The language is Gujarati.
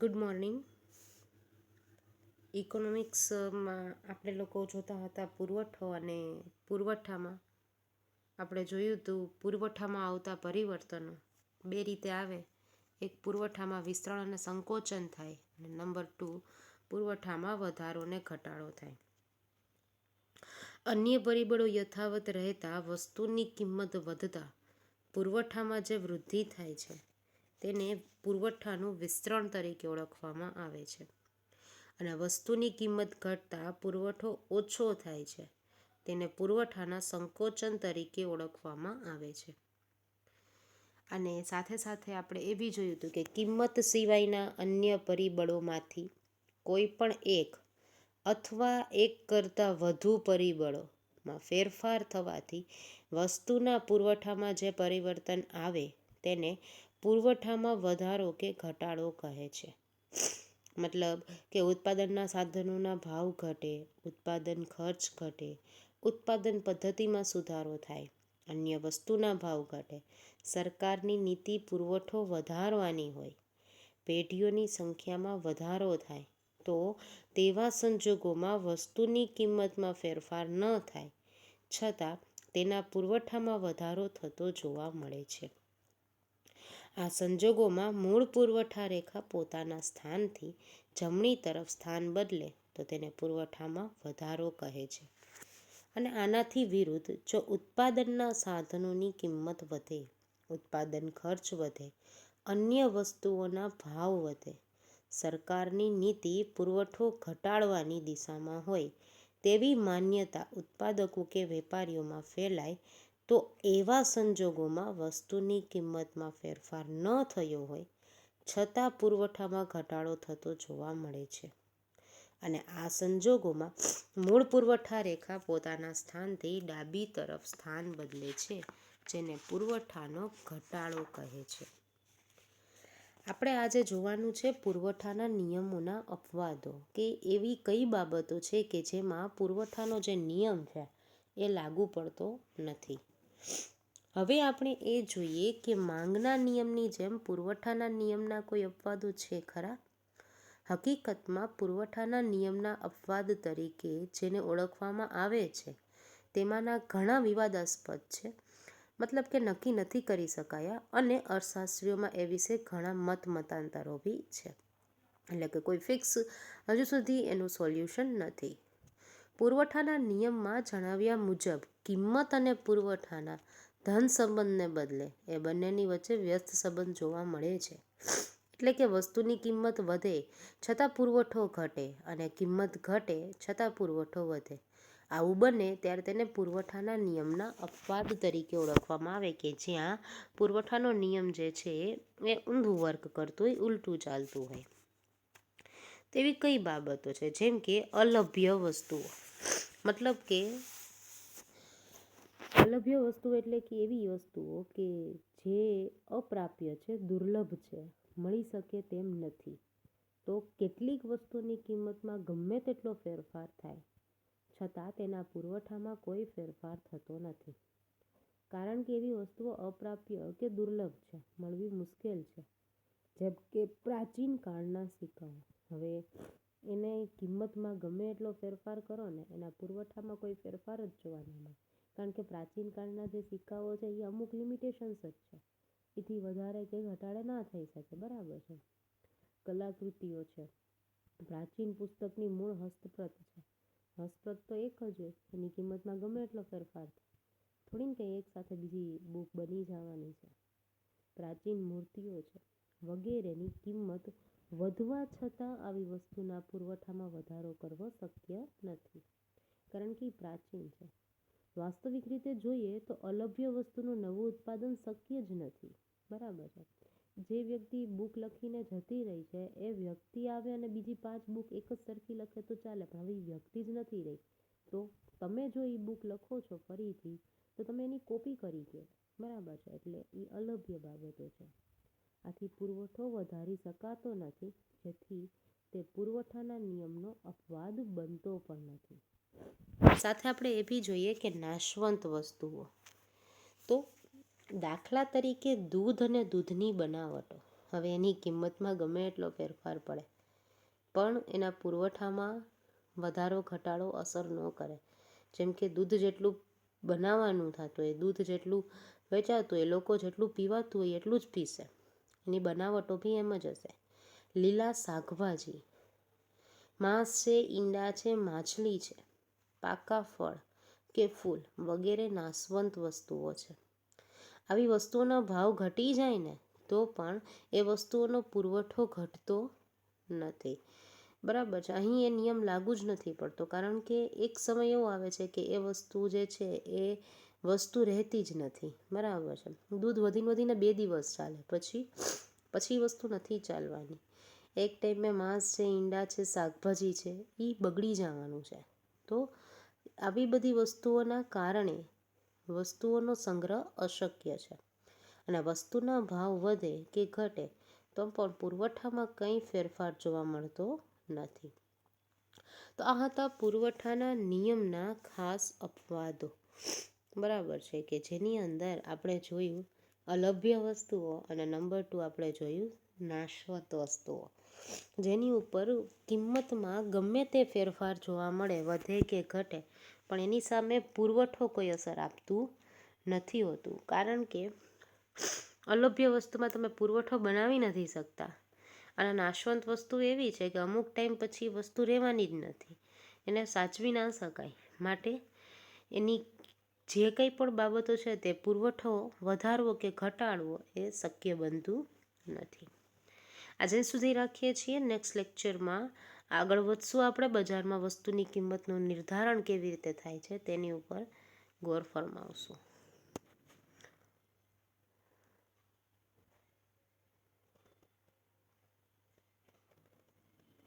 Good morning. ઇકોનોમિક્સમાં આપણે લોકો જોતા હતા પુરવઠો અને પુરવઠામાં. આપણે જોયું હતું પુરવઠામાં આવતા પરિવર્તનો. બે રીતે આવે. એક પુરવઠામાં વિસ્તરણ અને સંકોચન થાય અને નંબર ટુ પુરવઠામાં વધારો અને ઘટાડો થાય. અન્ય પરિબળો યથાવત રહેતા વસ્તુની કિંમત વધતા પુરવઠામાં જે વૃદ્ધિ થાય છે તેને પુરવઠાનું વિસ્તરણ તરીકે ઓળખવામાં આવે છે. અને વસ્તુની કિંમત ઘટતા પુરવઠો ઓછો થાય છે. તેને પુરવઠાના સંકોચન તરીકે ઓળખવામાં આવે છે. અને સાથે સાથે આપણે એ બી જોયું હતું કે કિંમત સિવાયના અન્ય પરિબળોમાંથી કોઈ પણ એક અથવા એક કરતાં વધુ પરિબળોમાં ફેરફાર થવાથી વસ્તુના પુરવઠામાં જે પરિવર્તન આવે તેને પુરવઠામાં વધારો કે ઘટાડો કહે છે. મતલબ કે ઉત્પાદનના સાધનોના ભાવ ઘટે, ઉત્પાદન ખર્ચ ઘટે, ઉત્પાદન પદ્ધતિમાં સુધારો થાય, અન્ય વસ્તુના ભાવ ઘટે, સરકારની નીતિ પુરવઠો વધારવાની હોય, પેઢીઓની સંખ્યામાં વધારો થાય, તો તેવા સંજોગોમાં વસ્તુની કિંમતમાં ફેરફાર ન થાય, છતાં તેના પુરવઠામાં વધારો થતો જોવા મળે છે. આ સંજોગોમાં મૂળ પુરવઠા રેખા પોતાના સ્થાનથી જમણી તરફ સ્થાન બદલે તો તેને પુરવઠામાં વધારો કહે છે. અને આનાથી વિરુદ્ધ જો ઉત્પાદનના સાધનોની કિંમત વધે, ઉત્પાદન ખર્ચ વધે, અન્ય વસ્તુઓના ભાવ વધે, સરકારની નીતિ પુરવઠો ઘટાડવાની દિશામાં હોય, તેવી માન્યતા ઉત્પાદકો કે વેપારીઓમાં ફેલાય તો એવા સંજોગોમાં વસ્તુની કિંમતમાં ફેરફાર ન થયો હોય, છતાં પુરવઠામાં ઘટાડો થતો જોવા મળે છે. અને આ સંજોગોમાં મૂળ પુરવઠા રેખા પોતાના સ્થાનથી ડાબી તરફ સ્થાન બદલે છે, જેને પુરવઠાનો ઘટાડો કહે છે. આપણે આજે જોવાનું છે પુરવઠાના નિયમોના અપવાદો કે એવી કઈ બાબતો છે કે જેમાં પુરવઠાનો જે નિયમ છે એ લાગુ પડતો નથી. હવે આપણે એ જોઈએ કે માંગના નિયમની જેમ પુરવઠાના નિયમના કોઈ અપવાદો છે ખરા? હકીકતમાં પુરવઠાના નિયમના અપવાદ તરીકે જેને ઓળખવામાં આવે છે, તેમાંના ઘણા વિવાદાસ્પદ છે. મતલબ કે નક્કી નથી કરી શકાયા અને અર્થશાસ્ત્રીઓમાં એ વિશે ઘણા મત મતાંતરો બી છે. એટલે કે કોઈ ફિક્સ હજુ સુધી એનું સોલ્યુશન નથી. પુરવઠાના નિયમમાં જણાવ્યા મુજબ કિંમત અને પુરવઠાના ધન સંબંધને બદલે એ બંનેની વચ્ચે વ્યસ્ત સંબંધ જોવા મળે છે. એટલે કે વસ્તુની કિંમત વધે છતાં પુરવઠો ઘટે અને કિંમત ઘટે છતાં પુરવઠો વધે. આવું બને ત્યારે તેને પુરવઠાના નિયમના અપવાદ તરીકે ઓળખવામાં આવે કે જ્યાં પુરવઠાનો નિયમ જે છે એ ઊંધું વર્ક કરતું હોય, ઉલટું ચાલતું હોય. તેવી કઈ બાબતો છે? જેમ કે અલભ્ય વસ્તુઓ. મતલબ કે અલભ્ય વસ્તુ એટલે કે એવી વસ્તુઓ કે જે અપ્રાપ્ય છે, દુર્લભ છે, મળી શકે તેમ નથી. તો કેટલીક વસ્તુની કિંમતમાં ગમે તેટલો ફેરફાર થાય, છતાં તેના પુરવઠામાં કોઈ ફેરફાર થતો નથી. કારણ કે એવી વસ્તુઓ અપ્રાપ્ય કે દુર્લભ છે, મળવી મુશ્કેલ છે. જેમ કે પ્રાચીન કાળના સિક્કાઓ. હવે એને કિંમતમાં ગમે એટલો ફેરફાર કરો ને, એના પુરવઠામાં કોઈ ફેરફાર જ જોવા ન મળે. કારણ કે પ્રાચીન કાળના જે સિક્કાઓ છે એ અમુક લિમિટેશન્સ જ છે. એથી વધારે કે ઘટાડે ના થઈ શકે, બરાબર છે. કલાકૃતિઓ છે. પ્રાચીન પુસ્તકની મૂળ હસ્તપ્રત છે. હસ્તપ્રત તો એક જ હોય, એની કિંમતમાં ગમે એટલો ફેરફાર થાય. થોડી કંઈ એક સાથે બીજી બુક બની જવાની છે. પ્રાચીન મૂર્તિઓ છે. વગેરેની કિંમત વધવા છતાં આવી વસ્તુના પુરવઠામાં વધારો કરવો શક્ય નથી. કારણ કે પ્રાચીન છે. વાસ્તવિક રીતે જોઈએ તો અલભ્ય વસ્તુનું નવું ઉત્પાદન શક્ય જ નથી. બરાબર છે. જે વ્યક્તિ બુક લખીને જતી રહી છે, એ વ્યક્તિ આવે અને બીજી પાંચ બુક એક જ સરખી લખે તો ચાલે, પણ હવે વ્યક્તિ જ નથી રહી. તો તમે જો એ બુક લખો છો ફરીથી, તો તમે એની કોપી કરી કે. બરાબર છે, એટલે એ અલભ્ય બાબતો છે. આથી પુરવઠો વધારી શકાતો નથી, જેથી તે પુરવઠાના નિયમનો અપવાદ બનતો પણ નથી. સાથે આપણે એ બી જોઈએ કે નાશવંત વસ્તુઓ. તો દાખલા તરીકે દૂધ અને દૂધની બનાવટો. હવે એની કિંમતમાં ગમે એટલો ફેરફાર પડે. પણ એના પુરવઠામાં વધારો, ઘટાડો અસર ન કરે. જેમ કે દૂધ જેટલું બનાવવાનું થતું હોય, દૂધ જેટલું વેચાતું હોય લોકો જેટલું પીવાતું હોય, એટલું જ પીશે. એની બનાવટો બી એમ જ હશે. લીલા શાકભાજી. માંસ છે, ઈંડા છે, માછલી છે. પાકા ફળ કે ફૂલ વગેરે નાશવંત વસ્તુઓ છે. આવી વસ્તુઓના ભાવ ઘટી જાય ને તો પણ એ વસ્તુઓનો પુરવઠો ઘટતો નથી. બરાબર છે, અહીં એ નિયમ લાગુ જ નથી પડતો, કારણ કે એક સમય એવો આવે છે કે એ વસ્તુ જે છે એ વસ્તુ રહેતી જ નથી. બરાબર છે, દૂધ વધીને વધીને બે દિવસ ચાલે, પછી પછી વસ્તુ નથી ચાલવાની. એક ટાઈમે માંસ છે, ઈંડા છે, શાકભાજી છે એ બગડી જવાનું છે. તો આવી બધી વસ્તુઓના કારણે વસ્તુઓનો સંગ્રહ અશક્ય છે. અને વસ્તુના ભાવ વધે કે ઘટે, તો પણ પુરવઠામાં કંઈ ફેરફાર જોવા મળતો નથી. તો આ હતા પુરવઠાના નિયમના ખાસ અપવાદો. બરાબર છે કે જેની અંદર આપણે જોયું અલભ્ય વસ્તુઓ અને નંબર ટુ આપણે જોયું નાશવંત વસ્તુઓ. જેની ઉપર કિંમતમાં ગમે તે ફેરફાર જોવા મળે, વધે કે ઘટે, પણ એની સામે પુરવઠો કોઈ અસર આપતું નથી હોતું. કારણ કે અલભ્ય વસ્તુમાં તમે પુરવઠો બનાવી નથી શકતા. અને નાશવંત વસ્તુ એવી છે કે અમુક ટાઈમ પછી વસ્તુ રહેવાની જ નથી. એને સાચવી ના શકાય. માટે એની જે કંઈ પણ બાબતો છે તે પુરવઠો વધારવો કે ઘટાડવો એ શક્ય બનતું નથી. આજે સુધી રાખીએ છીએ નેક્સ્ટ લેક્ચરમાં આગળ વધશું આપણે બજારમાં વસ્તુની કિંમતનું નિર્ધારણ કેવી રીતે થાય છે તેની ઉપર ગોર ફરમાવશું.